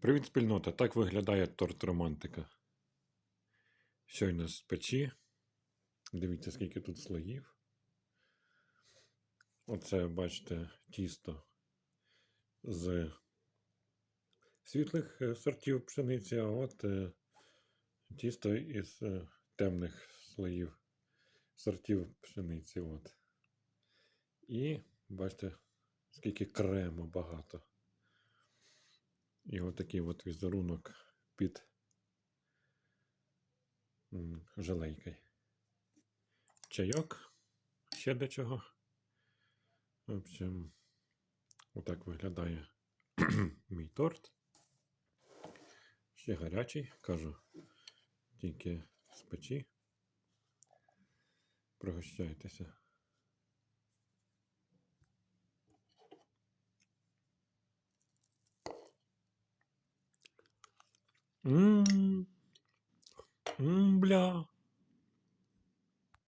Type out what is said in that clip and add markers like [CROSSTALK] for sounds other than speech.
Привіт, спільнота! Так виглядає торт романтика. Щойно з печі. Дивіться, скільки тут слоїв. Оце, бачите, тісто з світлих е, сортів пшениці, а от е, тісто із е, темних слоїв сортів пшениці. От. І бачите, скільки крему багато. І отакий от візерунок під м, желейкою. Чайок, ще до чого. В общем, отак виглядає [CLEARS THROAT] мій торт. Ще гарячий, кажу, тільки з печі. Пригощайтеся. Мм. Мм, бля.